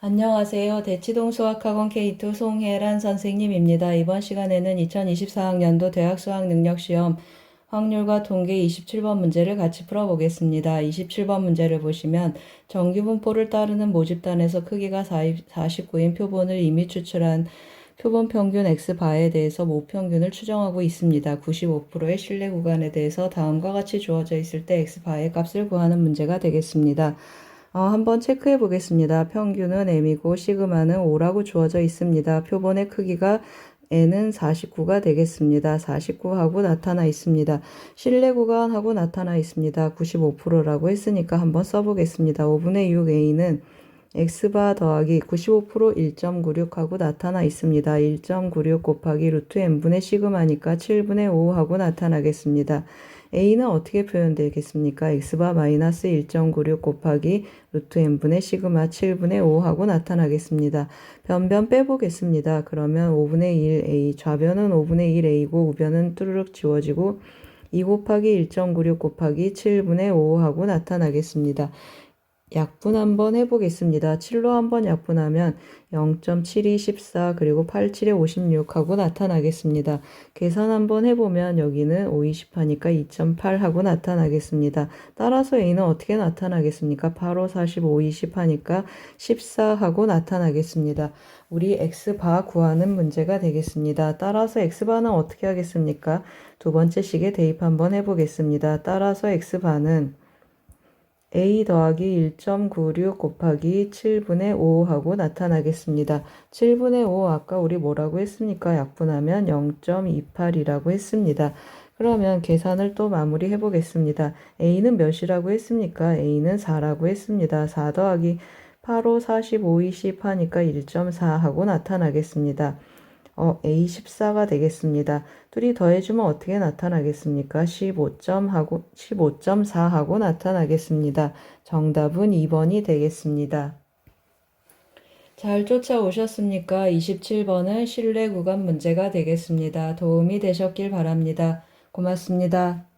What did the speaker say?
안녕하세요. 대치동 수학학원 K2 송혜란 선생님입니다. 이번 시간에는 2024학년도 대학 수학 능력 시험 확률과 통계 27번 문제를 같이 풀어보겠습니다. 27번 문제를 보시면 정규분포를 따르는 모집단에서 크기가 49인 표본을 이미 추출한 표본 평균 X바에 대해서 모평균을 추정하고 있습니다. 95%의 신뢰 구간에 대해서 다음과 같이 주어져 있을 때 X바의 값을 구하는 문제가 되겠습니다. 어, 한번 체크해 보겠습니다. 평균은 M이고 시그마는 5라고 주어져 있습니다. 표본의 크기가 N은 49가 되겠습니다. 49하고 나타나 있습니다. 실내 구간하고 나타나 있습니다. 95%라고 했으니까 한번 써보겠습니다. 5분의 6A는 X바 더하기 95% 1.96하고 나타나 있습니다. 1.96 곱하기 루트 N분의 시그마니까 7분의 5하고 나타나겠습니다. A는 어떻게 표현되겠습니까? X바 마이너스 1.96 곱하기 루트 N분의 시그마 7분의 5하고 나타나겠습니다. 변변 빼보겠습니다. 그러면 5분의 1 A, 좌변은 5분의 1 A고 우변은 뚜루룩 지워지고 2 곱하기 1.96 곱하기 7분의 5하고 나타나겠습니다. 약분 한번 해보겠습니다. 7로 한번 약분하면 0.7214 그리고 87에 56 하고 나타나겠습니다. 계산 한번 해보면 여기는 5, 20 하니까 2.8 하고 나타나겠습니다. 따라서 A는 어떻게 나타나겠습니까? 8, 5, 45, 20 하니까 14 하고 나타나겠습니다. 우리 X바 구하는 문제가 되겠습니다. 따라서 X바는 어떻게 하겠습니까? 두 번째 식에 대입 한번 해보겠습니다. 따라서 X바는 a 더하기 1.96 곱하기 7분의 5 하고 나타나겠습니다. 7분의 5 아까 우리 뭐라고 했습니까? 약분하면 0.28이라고 했습니다. 그러면 계산을 또 마무리 해 보겠습니다. a는 몇이라고 했습니까? a는 4라고 했습니다. 4 더하기 8, 5, 45, 20 하니까 1.4 하고 나타나겠습니다. 어, A14가 되겠습니다. 둘이 더해주면 어떻게 나타나겠습니까? 15.하고, 15.4 하고 나타나겠습니다. 정답은 2번이 되겠습니다. 잘 쫓아오셨습니까? 27번은 실내 구간 문제가 되겠습니다. 도움이 되셨길 바랍니다. 고맙습니다.